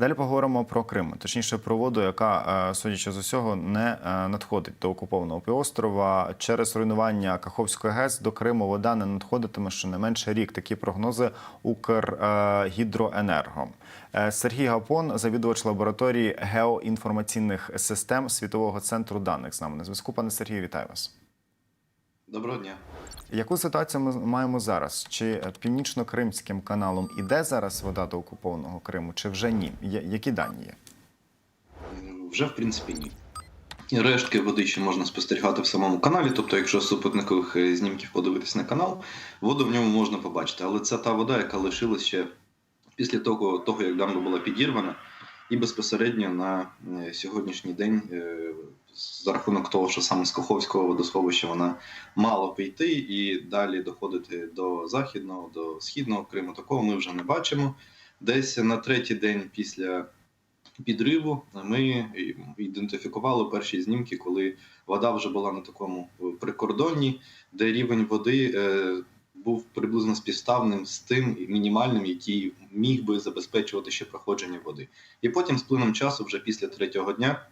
Далі поговоримо про Крим, точніше про воду, яка, е, судячи з усього, не е, надходить до окупованого півострова. Через руйнування Каховської ГЕС до Криму вода не надходитиме щонайменше рік. Такі прогнози Укргідроенерго. Е, Сергій Гапон, завідувач лабораторії геоінформаційних систем Світового центру даних з нами на зв'язку. Пане Сергію, вітаю вас. Доброго дня. Яку ситуацію ми маємо зараз? Чи північно-кримським каналом іде зараз вода до окупованого Криму, чи вже ні? Які дані є? Вже в принципі ні. І Рештки води ще можна спостерігати в самому каналі. Тобто, якщо з супутникових е, знімків подивитись на канал, воду в ньому можна побачити. Але це та вода, яка лишилась ще після того, того як дамба була підірвана, і безпосередньо на е, сьогоднішній день, е, за рахунок того, що саме з Каховського водосховища вона мала піти і далі доходити до західного, до східного Криму. Такого ми вже не бачимо. Десь на третій день після підриву ми ідентифікували перші знімки, коли вода вже була на такому прикордонні, де рівень води е, був приблизно співставним з тим мінімальним, який міг би забезпечувати ще проходження води. І потім, з плином часу, вже після третього дня,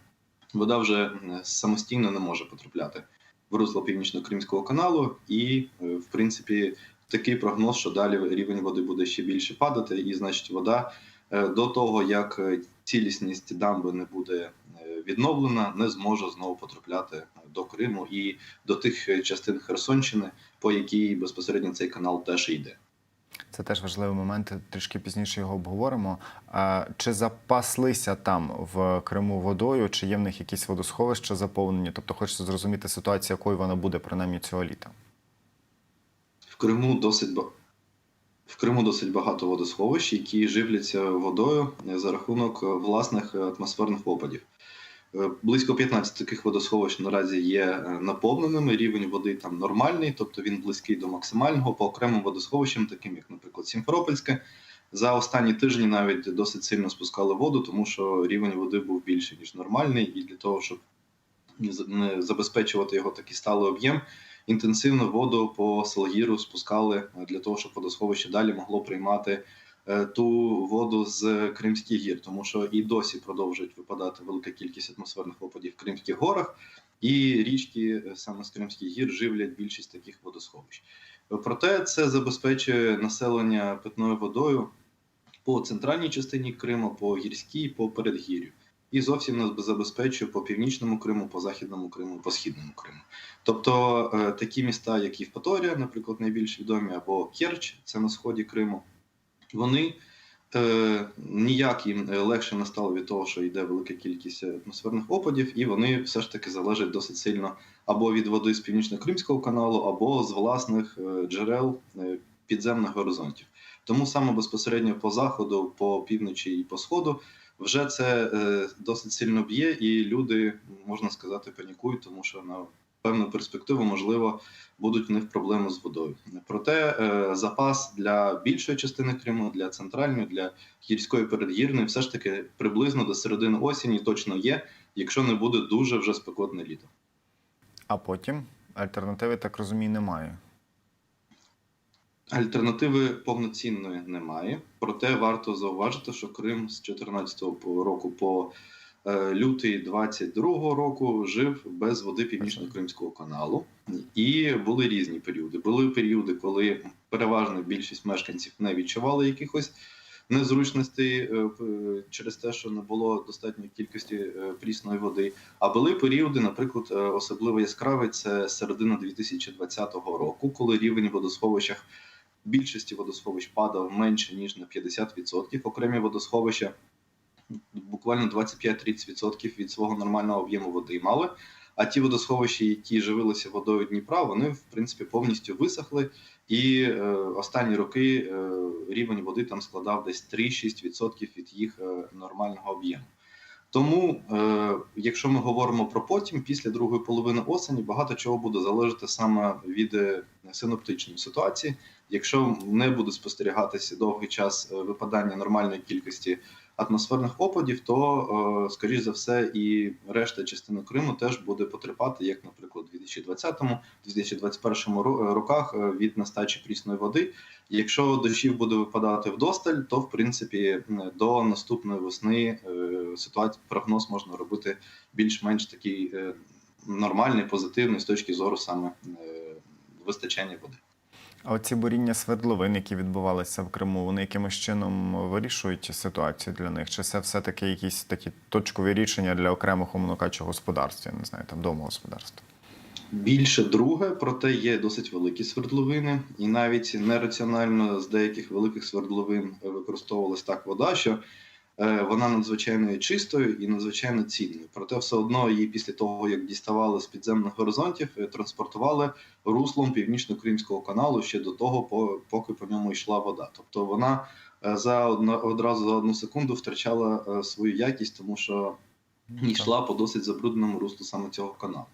вода вже самостійно не може потрапляти в русло північно-кримського каналу, і, е, в принципі, такий прогноз, що далі рівень води буде ще більше падати, і значить, вода е, до того, як е, цілісність дамби не буде відновлена, не зможе знову потрапляти до Криму і до тих е, частин Херсонщини, по якій безпосередньо цей канал теж йде. Це теж важливий момент. Трішки пізніше його обговоримо. Чи запаслися там в Криму водою, чи є в них якісь водосховища заповнені? Тобто хочеться зрозуміти ситуацію, якою вона буде принаймні цього літа. В Криму досить в Криму досить багато водосховищ, які живляться водою за рахунок е, власних е, атмосферних опадів. Е, Близько 15 таких водосховищ наразі є е, наповненими. Рівень води там нормальний, тобто він близький до максимального. По окремим водосховищам, таким як, наприклад, Сімферопольське, за останні тижні навіть досить сильно спускали воду, тому що рівень води був більший ніж нормальний, і для того, щоб не забезпечувати його такий сталий об'єм, інтенсивно воду по Салгіру спускали е, для того, щоб водосховище далі могло приймати ту воду з Кримських гір, тому що і досі продовжують випадати велика кількість атмосферних опадів в Кримських горах, і річки е, саме з Кримських гір живлять більшість таких водосховищ. Е, Проте це забезпечує населення питною водою по центральній частині Криму, по гірській, по передгір'ю. І зовсім не забезпечує по північному Криму, по західному Криму, по східному Криму. Тобто е, такі міста, як Євпаторія, наприклад, найбільш відомі, або Керч, це на сході Криму, вони е, ніяк їм е, легше не стало від того, що йде велика кількість атмосферних опадів, і вони все ж таки залежать досить сильно або від води з північно-кримського каналу, або з власних е, джерел е, підземних горизонтів. Тому саме безпосередньо по заходу, по півночі і по сходу вже це е, досить сильно б'є, і люди, можна сказати, панікують, тому що на певну перспективу, можливо, будуть в них проблеми з водою. Проте е, запас для більшої частини Криму, для центральної, для гірської передгірної, все ж таки приблизно до середини осені точно є, якщо не буде дуже вже спекотне літо. А потім альтернативи, так розумію, немає. Альтернативи повноцінної немає. Проте варто зауважити, що Крим з 2014 року по лютий 22 року жив без води північно-кримського каналу, і були різні періоди. Були періоди, коли переважна більшість мешканців не відчували якихось незручностей е, через те, що не було достатньої кількості е, прісної води. А були періоди, наприклад, е, особливо яскравий це середина 2020 року, коли рівень в водосховищах більшості водосховищ падав менше ніж на 50%. Окремі водосховища буквально 25-30% від свого нормального об'єму води мали. А ті водосховища, які живилися водою Дніпра, вони в принципі повністю висохли. І е, останні роки е, рівень води там складав десь 3-6% від їх е, нормального об'єму. Тому, е, якщо ми говоримо про потім, після другої половини осені, багато чого буде залежати саме від е, синоптичної ситуації. Якщо не буде спостерігатися довгий час е, випадання нормальної кількості атмосферних опадів, то, е, скоріш за все, і решта частини Криму теж буде потерпати, як, наприклад, у 2020-2021 ро- роках е, від нестачі прісної води. Якщо дощів буде випадати вдосталь, то в принципі до наступної весни е, ситуація прогноз можна робити більш-менш такий е, нормальний, позитивний з точки зору саме е, вистачання води. А оці буріння свердловин, які відбувалися в Криму, вони якимось чином вирішують ситуацію для них? Чи це все-таки якісь такі точкові рішення для окремих умовно кажучи, господарств, я не знаю, там домогосподарства? Більше друге, проте є досить великі свердловини, і навіть нераціонально з деяких великих свердловин використовувалась так вода, що вона надзвичайно чистою і надзвичайно цінною. Проте все одно її після того, як діставали з підземних горизонтів, е, транспортували руслом північно-кримського каналу ще до того, поки по ньому йшла вода. Тобто вона е, за одразу за одну секунду втрачала е, свою якість, тому що і йшла по досить забрудненому руслу саме цього каналу.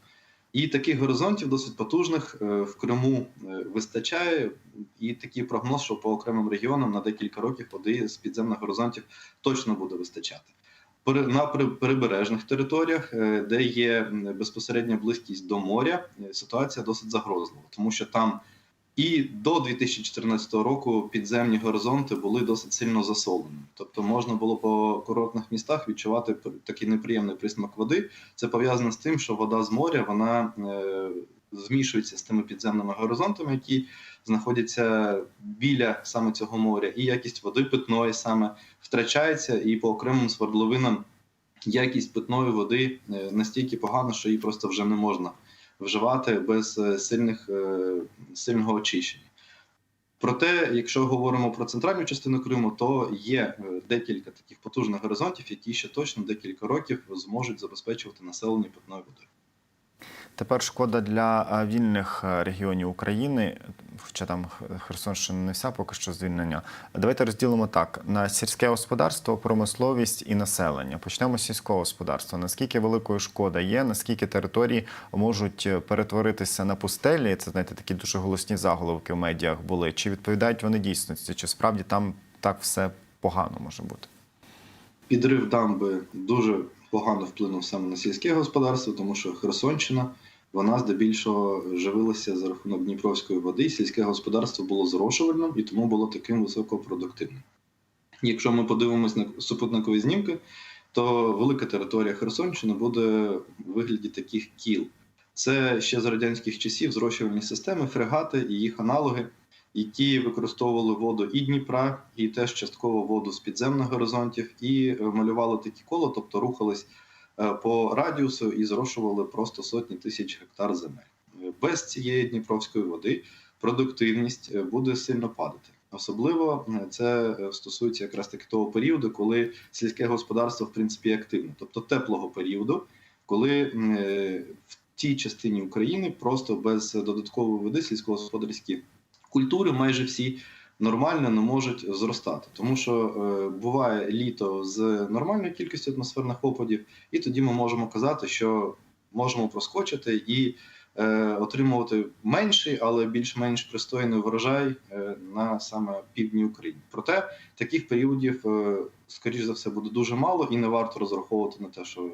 І таких горизонтів досить потужних е, в Криму е, вистачає, і такий прогноз, що по окремим регіонам на декілька років води з підземних горизонтів точно буде вистачати. На прибережних територіях, е, де є безпосередня близькість до моря, ситуація досить загрозлива, тому що там і до 2014 року підземні горизонти були досить сильно засолені. Тобто можна було по курортних містах відчувати такий неприємний присмак води. Це пов'язано з тим, що вода з моря вона е, змішується з тими підземними горизонтами, які знаходяться біля саме цього моря, і якість води питної саме втрачається, і по окремим свердловинам якість питної води е, настільки погана, що її просто вже не можна вживати без е, сильних, е, сильного очищення. Проте, якщо говоримо про центральну частину Криму, то є е, декілька таких потужних горизонтів, які ще точно декілька років зможуть забезпечувати населення питною водою. Тепер шкода для е, вільних е, регіонів України, хоча там Херсонщина не вся поки що звільнення. Давайте розділимо так: на сільське господарство, промисловість і населення. Почнемо з сільського господарства. Наскільки великою шкода є, наскільки території можуть е, перетворитися на пустелі? Це знаєте, такі дуже голосні заголовки в медіах були. Чи відповідають вони дійсності? Чи справді там так все погано може бути? Підрив дамби дуже погано вплинув саме на сільське господарство, тому що Херсонщина вона здебільшого живилася за рахунок Дніпровської води. Сільське господарство було зрошувальним і тому було таким високопродуктивним. Якщо ми подивимось на супутникові знімки, то велика територія Херсонщини буде в вигляді таких кіл. Це ще з радянських часів зрошувальні системи, фрегати і їх аналоги, які використовували воду і Дніпра, і теж частково воду з підземних горизонтів, і малювали такі коло, тобто рухались по радіусу і зрошували просто сотні тисяч гектар земель. Е, Без цієї дніпровської води продуктивність е, буде сильно падати. Особливо е, це е, стосується якраз таки того періоду, коли сільське господарство в принципі активне, тобто теплого періоду, коли е, в тій частині України просто без додаткової води сільськогосподарські культури майже всі нормально не можуть зростати, тому що е, буває літо з нормальною кількістю атмосферних опадів, і тоді ми можемо казати, що можемо проскочити і е, отримувати менший, але більш-менш пристойний врожай е, на саме півдні України. Проте таких періодів, скоріш за все, буде дуже мало, і не варто розраховувати на те, що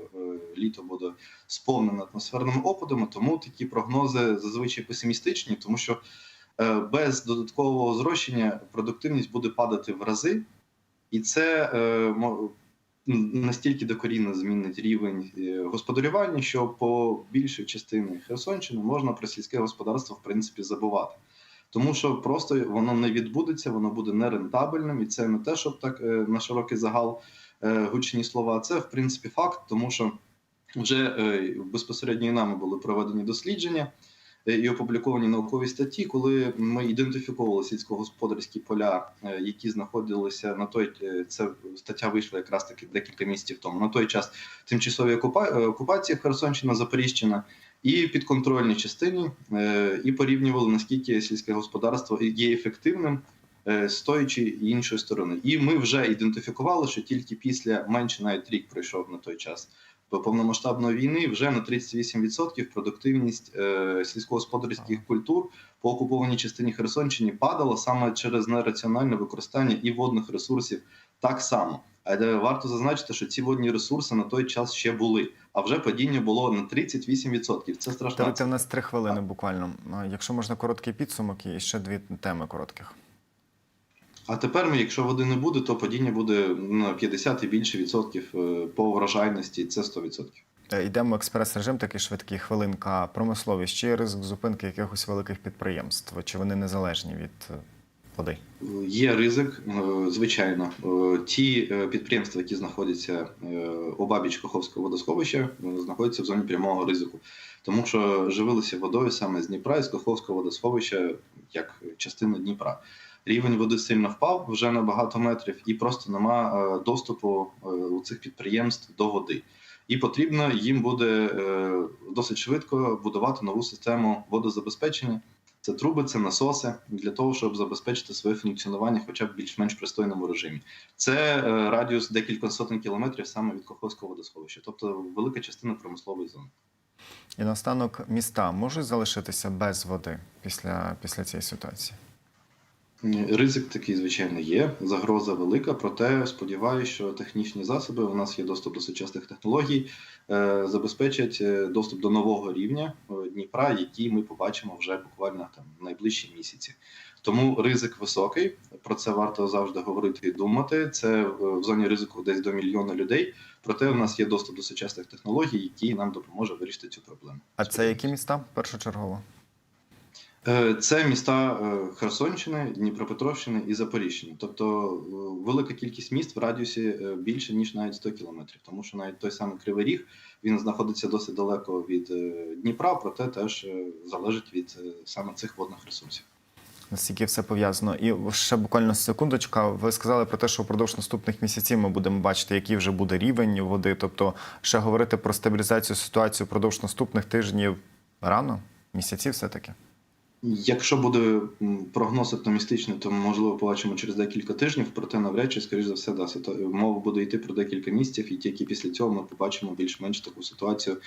літо буде сповнене атмосферними опадами. Тому такі прогнози зазвичай песимістичні, тому що без додаткового зрощення продуктивність буде падати в рази, і це е, настільки докорінно змінить рівень е, господарювання, що по більшій частині Херсонщини можна про сільське господарство в принципі забувати. Тому що просто воно не відбудеться, воно буде нерентабельним, і це не те, щоб так е, на широкий загал е, гучні слова. Це в принципі факт, тому що вже е, безпосередньо і нами були проведені дослідження е, і опубліковані наукові статті, коли ми ідентифікували сільськогосподарські поля, е, які знаходилися на той е, це стаття вийшла якраз таки декілька місяців тому. На той час тимчасові окупа- е, окупації Херсонщина, Запоріжжяна. І підконтрольній частині е, і порівнювали наскільки сільське господарство є ефективним е, з тої чи іншої сторони. І ми вже ідентифікували, що тільки після менше навіть рік пройшов на той час повномасштабної війни вже на 38% продуктивність е, сільськогосподарських культур по окупованій частині Херсонщини падала саме через нераціональне використання і водних ресурсів так само. Але варто зазначити, що ці водні ресурси на той час ще були, а вже падіння було на 38%. Це страшна Давайте в нас три хвилини буквально. Якщо можна короткий підсумок і ще дві теми коротких. А тепер, ми, якщо води не буде, то падіння буде на 50 і більше відсотків е, по врожайності. Це 100%. Е, Йдемо експрес-режим, такий швидкий хвилинка. Промисловість. Чи є ризик зупинки якихось великих підприємств? Чи вони незалежні від е, води? Є ризик, звичайно. Ті підприємства, які знаходяться е, обабіч Каховського водосховища, знаходяться в зоні прямого ризику, тому що живилися водою саме з Дніпра і з Каховського водосховища як частина Дніпра. Рівень води сильно впав вже на багато метрів, і просто нема е, доступу е, у цих підприємств до води. І потрібно їм буде е, досить швидко будувати нову систему водозабезпечення. Це труби, це насоси для того, щоб забезпечити своє функціонування, хоча б більш-менш пристойному режимі. Це радіус декілька сотень кілометрів саме від Каховського водосховища, тобто велика частина промислової зони. І наостанок міста можуть залишитися без води після, після цієї ситуації? Ризик такий, звичайно, є. Загроза велика, проте сподіваюся, що технічні засоби у нас є доступ до сучасних технологій, е, забезпечать е, доступ до нового рівня е, Дніпра, який ми побачимо вже буквально там в найближчі місяці. Тому ризик високий. Про це варто завжди говорити і думати. Це в зоні ризику десь до мільйона людей. Проте у нас є доступ до сучасних технологій, які нам допоможе вирішити цю проблему. А це які міста першочергово? Е, Це міста е, Херсонщини, Дніпропетровщини і Запоріжжя. Тобто е, велика кількість міст в радіусі більше ніж навіть 100 кілометрів, тому що навіть той самий Кривий Ріг він знаходиться досить далеко від Дніпра, проте теж залежить від саме цих водних ресурсів. Наскільки все пов'язано? І ще буквально секундочка. Ви сказали про те, що впродовж наступних місяців ми будемо бачити, який вже буде рівень води. Тобто, ще говорити про стабілізацію ситуації впродовж наступних тижнів рано, місяців все-таки. Якщо буде прогноз оптимістичний, то можливо побачимо через декілька тижнів. Проте навряд чи, скоріш за все, да, ситу- мова буде йти про декілька місяців, і тільки після цього ми побачимо більш-менш таку ситуацію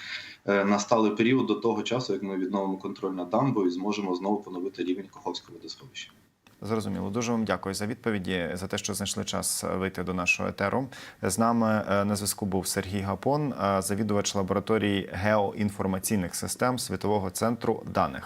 е, на сталий період до того часу, як ми відновимо контроль над дамбою і зможемо знову поновити рівень Каховського водосховища. Зрозуміло. Дуже вам дякую за відповіді, за те, що знайшли час вийти до нашого етеру. З нами е, на зв'язку був Сергій Гапон, е, завідувач лабораторії геоінформаційних систем Світового центру даних.